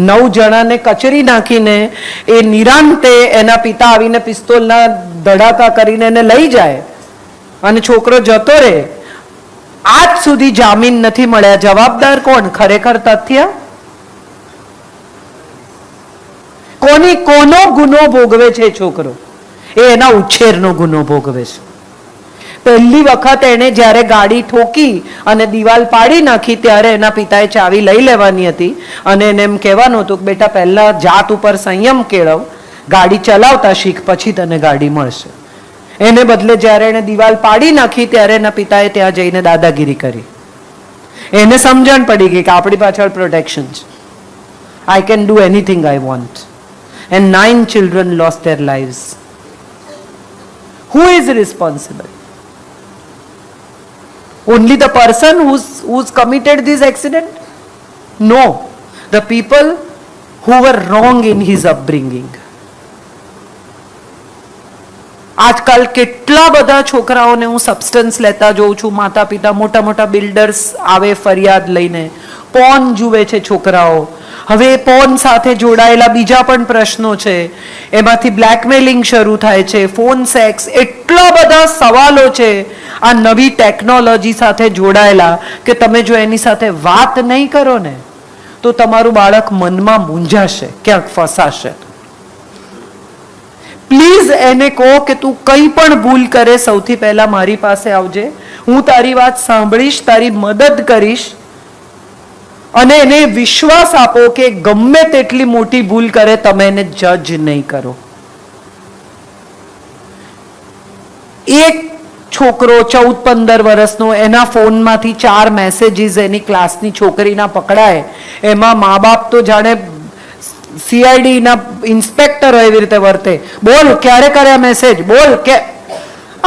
નવ જણાને કચરી નાખીને એ નિરાંતે એના પિતા આવીને પિસ્તોલના ધડાકા કરીને એને લઈ જાય અને છોકરો જતો રહે. આજ સુધી જામીન નથી મળ્યા. જવાબદાર કોણ? ખરેખર તથ્ય? કોની કોનો ગુનો ભોગવે છે છોકરો? એ એના ઉછેરનો ગુનો ભોગવે છે. પહેલી વખત એણે જ્યારે ગાડી ઠોકી અને દિવાલ પાડી નાખી ત્યારે એના પિતાએ ચાવી લઈ લેવાની હતી. અને એને એમ કહેવાનું હતું કે, બેટા, પહેલા જાત ઉપર સંયમ કેળવ. ગાડી ચલાવતા શીખ, પછી તને ગાડી મળશે. એને બદલે જ્યારે એણે દિવાલ પાડી નાખી ત્યારે એના પિતાએ ત્યાં જઈને દાદાગીરી કરી. એને સમજણ પડી ગઈ કે આપણી પાછળ પ્રોટેક્શન છે. I can do anything I want and nine children lose their lives who is responsible? Only the person who's who's committed this accident no the people who were wrong in his upbringing આજકાલ કેટલા બધા છોકરાઓને હું substance લેતા જોઉં છું માતા પિતા મોટા મોટા બિલ્ડર્સ આવે ફરિયાદ લઈને પોન જુએ છે છોકરાઓ. હવે પોન સાથે જોડાયેલા બીજા પણ પ્રશ્નો છે. એમાંથી બ્લેકમેલિંગ શરૂ થાય છે, ફોન સેક્સ, એટલા બધા સવાલો છે. આ નવી ટેકનોલોજી સાથે જોડાયેલા કે તમે જો એની સાથે વાત નહીં કરો ને, તો તમારું બાળક મનમાં મૂંઝાશે, ક્યાંક ફસાશે. પ્લીઝ એને કહો કે તું કંઈ પણ ભૂલ કરે, સૌથી પહેલા મારી પાસે આવજે. હું તારી વાત સાંભળીશ, તારી મદદ કરીશ. અને એને વિશ્વાસ આપો કે ગમે તેટલી મોટી ભૂલ કરે, તમે એને જજ નહીં કરો. એક છોકરો ચૌદ, પંદર વર્ષનો, એના ફોનમાંથી ચાર મેસેજીસ એની ક્લાસની છોકરીના પકડાય. એમાં મા બાપ તો જાણે સીઆઈડીના ઇન્સ્પેક્ટર એવી રીતે વર્તે. બોલ, ક્યારે કર્યા મેસેજ બોલ, કે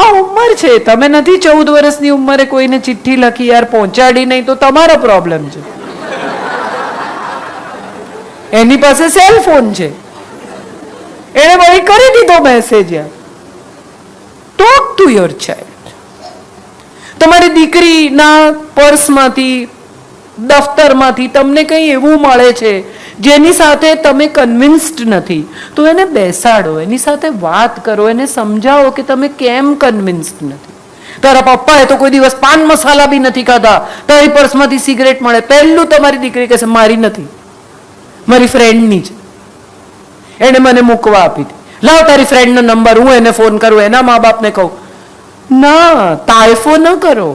આ ઉંમર છે. તમે નથી ચૌદ વર્ષની ઉંમરે કોઈને ચિઠ્ઠી લખી યાર, પહોંચાડી નહીં તો તમારો પ્રોબ્લેમ છે. એની પાસે સેલ ફોન છે. એને વળી કરી દીધો message talk to your child તમારી દીકરીના પર્સમાંથી, દફતરમાંથી તમને કંઈ એવું મળે છે, જેની સાથે તમે કન્વિન્સ્ડ નથી, તો એને બેસાડો, એની સાથે વાત કરો, એને સમજાવો કે તમે કેમ કન્વિન્સ્ડ નથી. તારા પપ્પાએ તો કોઈ દિવસ પાન મસાલા બી નથી ખાધા, તારી પર્સમાંથી સિગરેટ મળે, પહેલું તમારી દીકરી કહેશે, મારી નથી. મારી ફ્રેન્ડની છે એણે મને મૂકવા આપી હતી લાવ તારી ફ્રેન્ડનો નંબર હું એને ફોન કરું, એના મા બાપને કહું, ના તાયફો ન કરો.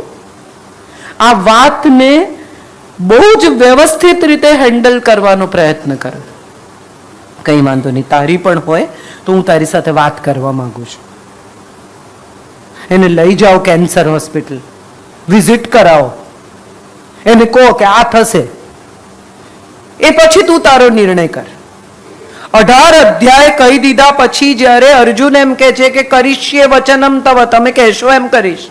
આ વાતને બહુ જ વ્યવસ્થિત રીતે હેન્ડલ કરવાનો પ્રયત્ન કરો. કંઈ વાંધો નહીં, તારી પણ હોય તો હું તારી સાથે વાત કરવા માંગુ છું. એને લઈ જાઓ કેન્સર હોસ્પિટલ વિઝિટ કરાવો. એને કહો કે આ થશે. એ પછી તું તારો નિર્ણય કર. અઢાર અધ્યાય કહી દીધા પછી જ્યારે અર્જુન એમ કે છે કે કરીશ્ય વચનમ તવ, તમે કહેશો એમ કરીશ.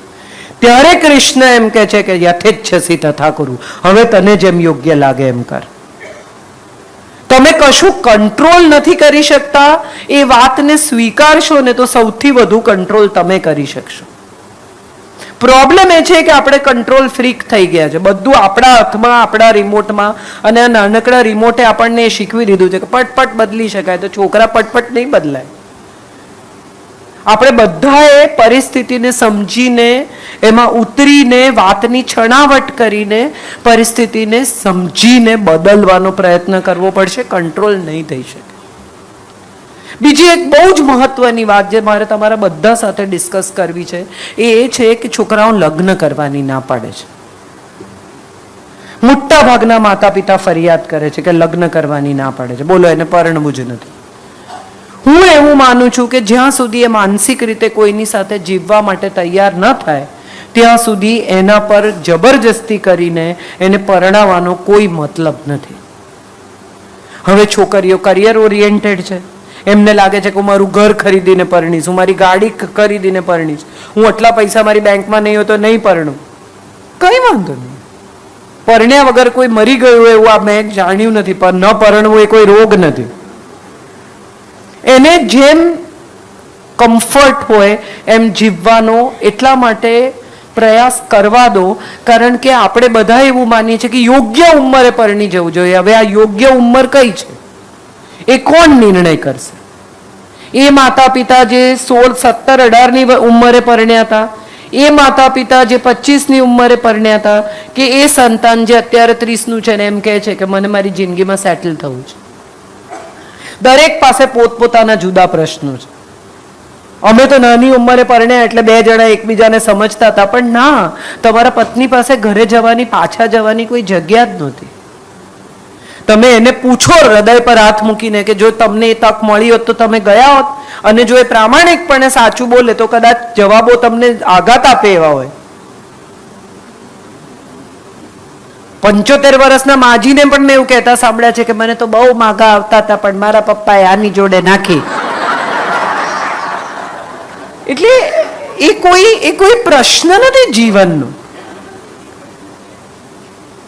ત્યારે કૃષ્ણ એમ કે છે કે યથેચ્છસી તથા કરું હવે તને જેમ યોગ્ય લાગે એમ કર. તમે કશું કંટ્રોલ નથી કરી શકતા, એ વાતને સ્વીકારશો ને તો સૌથી વધુ કંટ્રોલ તમે કરી શકશો. પ્રોબ્લેમ એ છે કે આપણે કંટ્રોલ ફ્રીક થઈ ગયા છે. બધું આપણા હાથમાં, આપણા રિમોટમાં અને આ નાનકડા રિમોટે આપણને શીખવી દીધું છે કે પટપટ બદલી શકાય. તો છોકરા પટપટ નહીં બદલાય. આપણે બધાએ પરિસ્થિતિને સમજીને, એમાં ઉતરીને, વાતની છણાવટ કરીને પરિસ્થિતિને સમજીને બદલવાનો પ્રયત્ન કરવો પડશે. કંટ્રોલ નહીં થઈ શકે. બીજી એક બહુ જ મહત્વની વાત જે મારે તમારા બધા સાથે ડિસ્કસ કરવી છે, એ એ છે કે છોકરાઓ લગ્ન કરવાની ના પાડે છે. મોટા ભાગના માતા પિતા ફરિયાદ કરે છે કે લગ્ન કરવાની ના પાડે છે. બોલો, એને પરણવું જ નથી. હું એવું માનું છું કે જ્યાં સુધી એ માનસિક રીતે કોઈની સાથે જીવવા માટે તૈયાર ન થાય, ત્યાં સુધી એના પર જબરજસ્તી કરીને એને પરણાવવાનો કોઈ મતલબ નથી. હવે છોકરીઓ કરિયર ઓરિએન્ટેડ છે. એમને લાગે છે કે હું મારું ઘર ખરીદીને પરણીશ, હું મારી ગાડી ખરીદીને પરણીશ. હું આટલા પૈસા મારી બેંકમાં નહીં હોય તો નહીં પરણું. કંઈ વાંધો નહીં. પરણ્યા વગર કોઈ મરી ગયું એવું આ મેં જાણ્યું નથી, પણ ન પરણવું એ કોઈ રોગ નથી. એને જેમ કમ્ફર્ટ હોય, એમ જીવવાનો એટલા માટે પ્રયાસ કરવા દો, કારણ કે આપણે બધા એવું માનીએ છીએ કે યોગ્ય ઉંમરે પરણી જવું જોઈએ. હવે આ યોગ્ય ઉંમર કઈ છે? એ કોણ નિર્ણય કરશે? એ માતા પિતા જે સોળ સત્તર અઢારની ઉંમરે પરણ્યા હતા. એ માતા પિતા જે પચીસની ઉંમરે પરણ્યા હતા કે એ સંતાન જે અત્યારે ત્રીસનું છે ને એમ કહે છે કે મને મારી જિંદગીમાં સેટલ થવું છે. દરેક પાસે પોતપોતાના જુદા પ્રશ્નો છે. અમે તો નાની ઉંમરે પરણ્યા એટલે બે જણા એકબીજાને સમજતા હતા, પણ ના, તમારા પત્ની પાસે ઘરે જવાની, પાછા જવાની કોઈ જગ્યા જ નહોતી. તમે એને પૂછો હૃદય પર હાથ મૂકીને કે જો તમને એ તક મળી હોત તો તમે ગયા હોત. અને જો એ પ્રામાણિકપણે સાચું બોલે તો કદાચ જવાબો તમને આઘાત આપે એવા હોય. પંચોતેર વર્ષના માજીને પણ મેં એવું કહેતા સાંભળ્યા છે કે મને તો બહુ માગા આવતા હતા, પણ મારા પપ્પાએ આની જોડે નાખી. એટલે એ કોઈ એ કોઈ પ્રશ્ન નથી જીવનનો.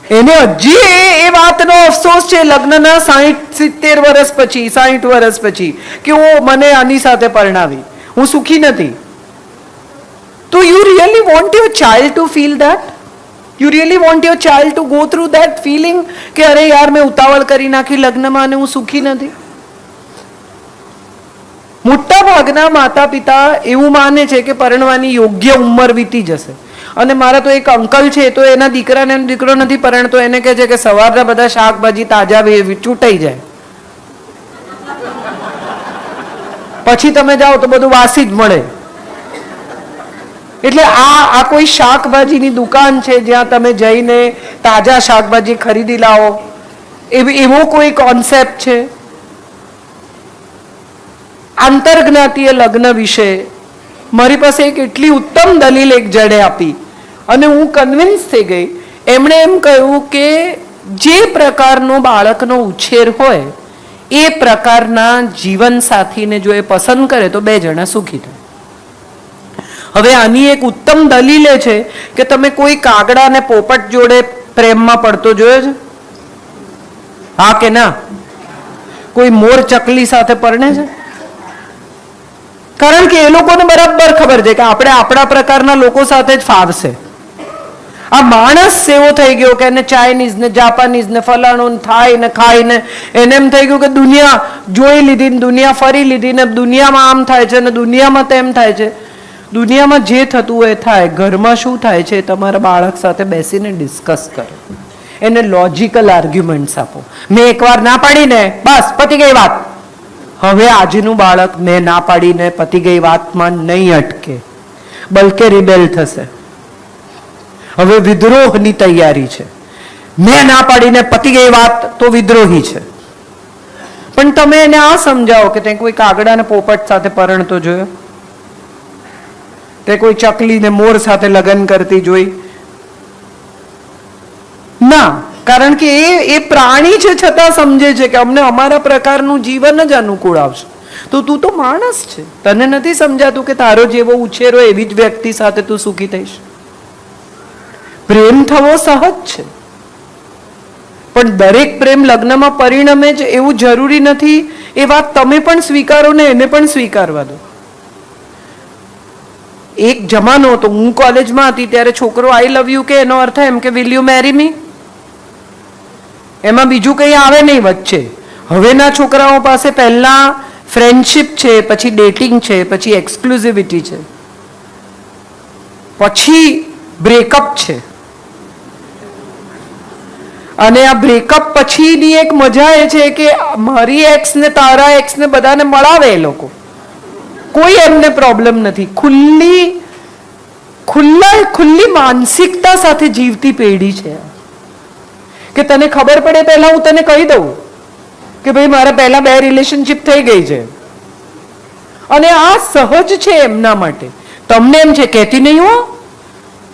એને હજી એ વાતનો અફસોસ છે, લગ્નના સાહીઠ, સિત્તેર વર્ષ પછી, સાહીઠ વર્ષ પછી કે હું મને આની સાથે પરણાવી. હું સુખી નથી. તો you really want your child to feel that you really want your child to go through that feeling કે અરે યાર, મેં ઉતાવળ કરી નાખી લગ્નમાં અને હું સુખી નથી? મોટા ભાગના માતા પિતા એવું માને છે કે પરણવાની યોગ્ય ઉંમર વીતી જશે. અને મારા તો એક અંકલ છે, તો એના દીકરાને દીકરો નથી પરણતો એને કહે છે કે સવારના બધા શાકભાજી તાજા ચૂંટાઈ જાય. પછી તમે જાઓ તો બધું વાસી જ મળે. એટલે આ આ કોઈ શાકભાજીની દુકાન છે, જ્યાં તમે જઈને તાજા શાકભાજી ખરીદી લાવો. એવી, એવો કોઈ કોન્સેપ્ટ છે? આંતરજ્ઞાતીય લગ્ન વિશે મારી પાસે એક એટલી ઉત્તમ દલીલ એક જણે આપી. અને હું કન્વિન્સ થઈ ગઈ. એમણે એમ કહ્યું કે જે પ્રકારનો બાળકનો ઉછેર હોય, એ પ્રકારના જીવન સાથીને જો એ પસંદ કરે તો બે જણા સુખી થાય. હવે આની એક ઉત્તમ દલીલ છે કે તમે કોઈ કાગડા અને પોપટ જોડે પ્રેમમાં પડતો જોયો છે? હા કે ના? કોઈ મોર ચકલી સાથે પરણે છે? કારણ કે એ લોકોને બરાબર ખબર છે કે આપણે આપણા પ્રકારના લોકો સાથે જ ફાવશે. આ માણસ એવો થઈ ગયો કે એને ચાઇનીઝ ને જાપાનીઝ ને ફલાણું થાય ને ખાય ને એને એમ થઈ ગયું કે દુનિયા જોઈ લીધી ને દુનિયા ફરી લીધી ને દુનિયામાં આમ થાય છે ને દુનિયામાં તેમ થાય છે. દુનિયામાં જે થતું હોય થાય. ઘરમાં શું થાય છે તમારા બાળક સાથે બેસીને ડિસ્કસ કરો. એને લોજિકલ આર્ગ્યુમેન્ટ્સ આપો. મેં એકવાર ના પાડીને, બસ, પતી ગઈ વાત. હવે આજનું બાળક મેં ના પાડીને પતી ગઈ વાતમાં નહીં અટકે. બલકે રિબેલ થશે. હવે વિદ્રોહની તૈયારી છે. મેં ના પાડીને પતી ગઈ વાત તો વિદ્રોહી છે. પણ તમે એને આ સમજાવો કે તે કોઈ કાગડા ને પોપટ સાથે પરણતો જોયો? તે કોઈ ચકલી ને મોર સાથે લગ્ન કરતી જોઈ? ના, કારણ કે એ એ પ્રાણી છે છતાં સમજે છે કે અમને અમારા પ્રકારનું જીવન જ અનુકૂળ આવશે. તો તું તો માણસ છે. તને નથી સમજાતું કે તારો જેવો ઉછેરો એવી જ વ્યક્તિ સાથે તું સુખી થઈશ? પ્રેમ થવો સહજ છે. પણ દરેક પ્રેમ લગ્નમાં પરિણમે જ એવું જરૂરી નથી એ વાત તમે પણ સ્વીકારો ને એને પણ સ્વીકારવા દો. એક જમાનો હતો, હું કોલેજમાં હતી ત્યારે છોકરો આઈ લવ યુ કે એનો અર્થ એમ કે વિલ યુ મેરી મી એમાં બીજું કંઈ આવે નહીં વચ્ચે. હવેના છોકરાઓ પાસે પહેલા ફ્રેન્ડશિપ છે, પછી ડેટિંગ છે, પછી એક્સક્લુઝિવિટી છે. પછી બ્રેકઅપ છે. અને આ બ્રેકઅપ પછીની એક મજા એ છે કે મારી એક્સ ને, તારા એક્સ ને બધાને મળાવે એ લોકો. કોઈ એમને પ્રોબ્લેમ નથી. ખુલ્લી, ખુલ્લા, ખુલ્લી માનસિકતા સાથે જીવતી પેઢી છે. કે તને ખબર પડે, પહેલા હું તને કહી દઉં કે ભાઈ, મારા પહેલા બે રિલેશનશિપ થઈ ગઈ છે. અને આ સહજ છે એમના માટે. તમને એમ છે, કહેતી નહીં હો.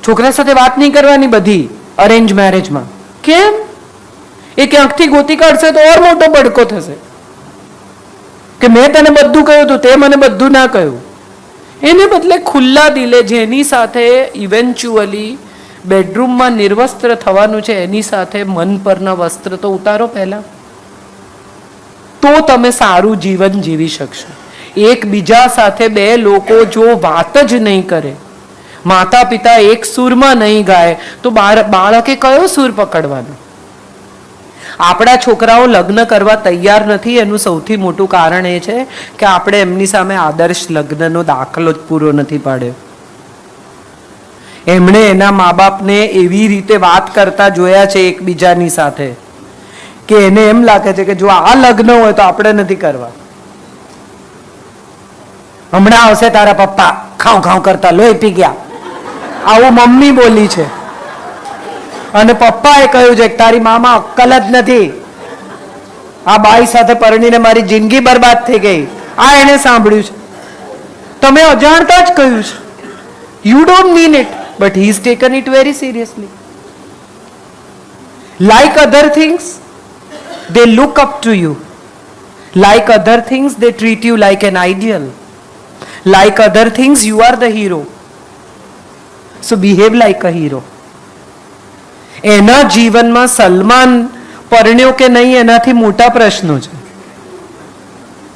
છોકરા સાથે વાત નહીં કરવાની બધી અરેન્જ મેરેજમાં કેમ? એ ક્યાંકથી ગોતી કાઢશે તો ઓર મોટો બડકો થશે. કે મેં તને બધું કહ્યું હતું તે મને બધું ના કહ્યું. એને બદલે ખુલ્લા દિલે જેની સાથે ઇવેન્ચ્યુઅલી બેડરૂમમાં નિર્વસ્ત્ર થવાનું છે, એની સાથે મન પરના વસ્ત્ર તો ઉતારો પહેલા. તો તમે સારું જીવન જીવી શકશો. એકબીજા સાથે બે લોકો જો વાત જ નહીં કરે માતા પિતા એક સૂરમાં નહીં ગાય, તો બાળ- બાળકે કયો સૂર પકડવાનો? આપણા છોકરાઓ લગ્ન કરવા તૈયાર નથી, એનું સૌથી મોટું કારણ એ છે કે આપણે એમની સામે આદર્શ લગ્નનો દાખલો જ પૂરો નથી પાડ્યો. એમણે એના મા બાપને એવી રીતે વાત કરતા જોયા છે એકબીજાની સાથે કે એને એમ લાગે છે કે જો આ લગ્ન હોય તો આપણે નથી કરવા. હમણાં આવશે તારા પપ્પા, ખાઉં ખાઉં કરતા, લોહી પી ગયા. આવું મમ્મી બોલી છે. અને પપ્પાએ કહ્યું છે તારી મામા અક્કલ જ નથી આ બાઈ સાથે પરણીને મારી જિંદગી બરબાદ થઈ ગઈ આ એને સાંભળ્યું છે તમે અજાણતા જ કહ્યું છે you don't mean it but he is taken it very seriously like other things they look up to you like other things they treat you like an ideal like other things you are the hero so behave like a hero એના જીવનમાં સલમાન પરણ્યો કે નહીં, એનાથી મોટા પ્રશ્નો છે.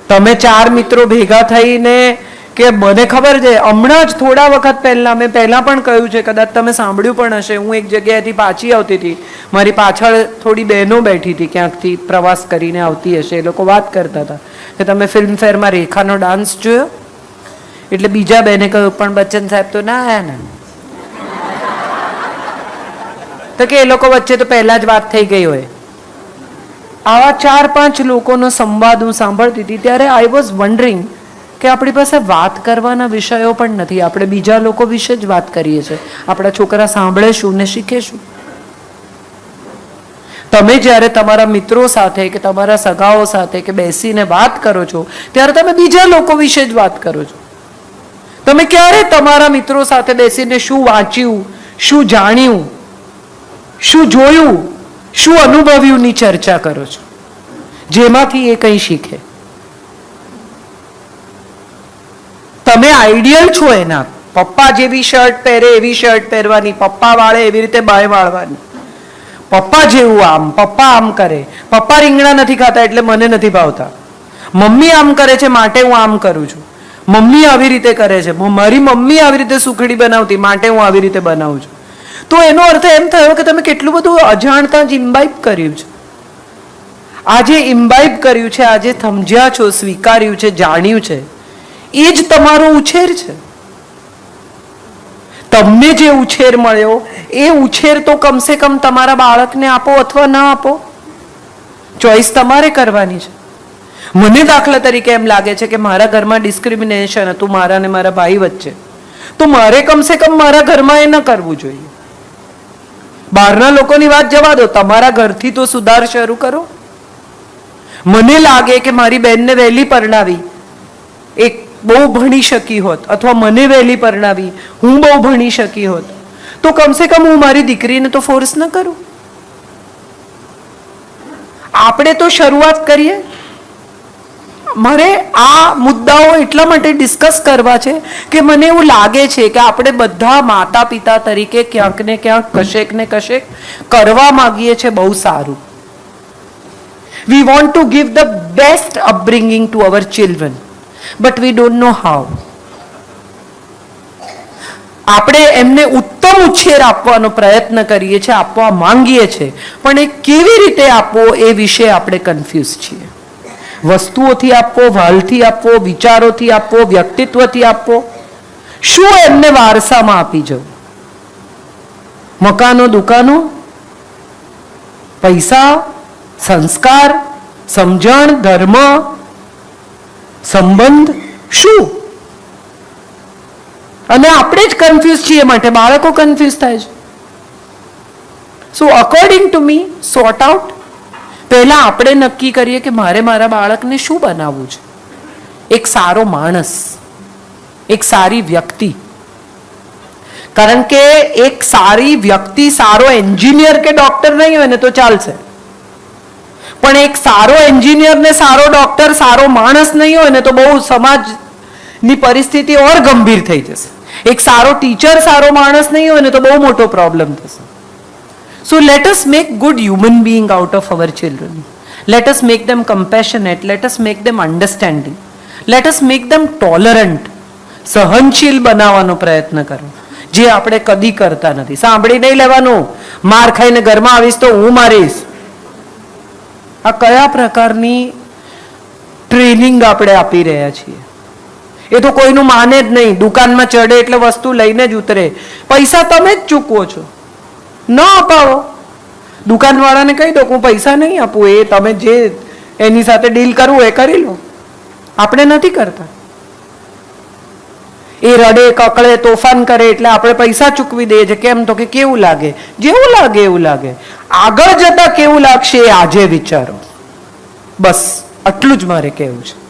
તમે ચાર મિત્રો ભેગા થઈને કે મને ખબર છે, હમણાં જ થોડા વખત પહેલા, મેં પહેલાં પણ કહ્યું છે, કદાચ તમે સાંભળ્યું પણ હશે, હું એક જગ્યાએથી પાછી આવતી હતી. મારી પાછળ થોડી બહેનો બેઠી હતી, ક્યાંકથી પ્રવાસ કરીને આવતી હશે, એ લોકો વાત કરતા હતા. કે તમે ફિલ્મફેરમાં રેખાનો ડાન્સ જોયો? એટલે બીજા બેને કહ્યું, પણ બચ્ચન સાહેબ તો ના આયા ને. તો કે એ લોકો વચ્ચે તો પહેલા જ વાત થઈ ગઈ હોય. આવા ચાર પાંચ લોકોનો સંવાદ હું સાંભળતી હતી, ત્યારે આઈ વોઝ વન્ડરિંગ કે આપણી પાસે વાત કરવાના વિષયો પણ નથી. આપણે બીજા લોકો વિશે જ વાત કરીએ છીએ. આપણા છોકરા સાંભળે શું ને શીખે શું તમે જ્યારે તમારા મિત્રો સાથે કે તમારા સગાઓ સાથે કે બેસીને વાત કરો છો, ત્યારે તમે બીજા લોકો વિશે જ વાત કરો છો. તમે ક્યારે તમારા મિત્રો સાથે બેસીને શું વાંચ્યું, શું જાણ્યું? શું જોયું? શું અનુભવ્યુંની ચર્ચા કરો છો? જેમાંથી એ કંઈ શીખે. તમે આઈડિયલ છો એના. પપ્પા જેવી શર્ટ પહેરે, એવી શર્ટ પહેરવાની. પપ્પા વાળે એવી રીતે બાય વાળવાની. પપ્પા જેવું આમ, પપ્પા આમ કરે. પપ્પા રીંગણા નથી ખાતા એટલે મને નથી ભાવતા. મમ્મી આમ કરે છે, માટે હું આમ કરું છું. મમ્મી આવી રીતે કરે છે. મારી મમ્મી આવી રીતે સુખડી બનાવતી, માટે હું આવી રીતે બનાવું છું. તો એનો અર્થ એમ થયો કે તમે કેટલું બધું અજાણતા જ ઇમ્બાઇબ કર્યું છે. આજે ઇમ્બાઇબ કર્યું છે, આજે સમજ્યા છો, સ્વીકાર્યું છે, જાણ્યું છે. એ જ તમારો ઉછેર છે. તમને જે ઉછેર મળ્યો, એ ઉછેર તો કમસે કમ તમારા બાળકને આપો અથવા ના આપો. ચોઈસ તમારે કરવાની છે. મને દાખલા તરીકે એમ લાગે છે કે મારા ઘરમાં ડિસ્ક્રિમિનેશન હતું, મારા અને મારા ભાઈ વચ્ચે. તો મારે કમસે કમ મારા ઘરમાં એ ન કરવું જોઈએ. બહારના લોકોની વાત જવા દો, તમારા ઘરથી તો સુધાર શરૂ કરો. મને લાગે કે મારી બેનને વહેલી પરણાવી. એક બહુ ભણી શકી હોત અથવા મને વહેલી પરણાવી, હું બહુ ભણી શકી હોત. તો કમસે કમ હું મારી દીકરીને તો ફોર્સ ન કરું. આપણે તો શરૂઆત કરીએ. મારે આ મુદ્દાઓ એટલા માટે ડિસ્કસ કરવા છે કે મને એવું લાગે છે કે આપણે બધા માતા પિતા તરીકે ક્યાંક ને ક્યાંક, કશેક ને કશેક કરવા માગીએ છીએ બહુ સારું. We want to give the best upbringing to our children but we don't know how આપણે એમને ઉત્તમ ઉછેર આપવાનો પ્રયત્ન કરીએ છીએ, આપવા માંગીએ છીએ, પણ એ કેવી રીતે આપવો એ વિશે આપણે કન્ફ્યુઝ છીએ. વસ્તુઓથી આપવો વાલથી આપવો વિચારોથી આપવો વ્યક્તિત્વથી આપવો શું એમને વારસામાં આપી જવું? મકાનો, દુકાનો? પૈસા, સંસ્કાર, સમજણ, ધર્મ, સંબંધ? શું? અને આપણે જ કન્ફ્યુઝ છીએ માટે, બાળકો કન્ફ્યુઝ થાય છે. So according to me sort out પહેલા આપણે નક્કી કરીએ કે મારે મારા બાળકને શું બનાવવું છે? એક સારો માણસ, એક સારી વ્યક્તિ. કારણ કે એક સારી વ્યક્તિ સારો એન્જિનિયર કે ડોક્ટર નહીં હોય ને તો ચાલશે. પણ એક સારો એન્જિનિયર ને સારો ડોક્ટર, સારો માણસ નહીં હોય ને તો બહુ સમાજની પરિસ્થિતિ ઓર ગંભીર થઈ જશે. એક સારો ટીચર, સારો માણસ નહીં હોય ને તો બહુ મોટો પ્રોબ્લેમ થશે. So let us make good human being out of our children. Let us make them compassionate. Let us make them understanding. Let us make them tolerant. સહનશીલ બનાવવાનો પ્રયત્ન કરો જે આપણે કદી કરતા નથી સાંભળી નહીં લેવાનું માર ખાઈને ઘરમાં આવીશ તો હું મારીશ આ કયા પ્રકારની ટ્રેનિંગ આપણે આપી રહ્યા છીએ એ તો કોઈનું માને જ નહીં દુકાનમાં ચડે એટલે વસ્તુ લઈને જ ઉતરે પૈસા તમે જ ચૂકવો છો ન અપાવો. દુકાનવાળાને કહી દો કે હું પૈસા નહીં આપું, એ તમે જે એની સાથે ડીલ કરવું એ કરી લો. આપણે નથી કરતા. એ રડે, કકળે, તોફાન કરે, એટલે આપણે પૈસા ચૂકવી દઈએ છીએ. કેમ તો કે કેવું લાગે? જેવું લાગે, એવું લાગે. આગળ જતા કેવું લાગશે એ આજે વિચારો. બસ, આટલું જ મારે કહેવું છે.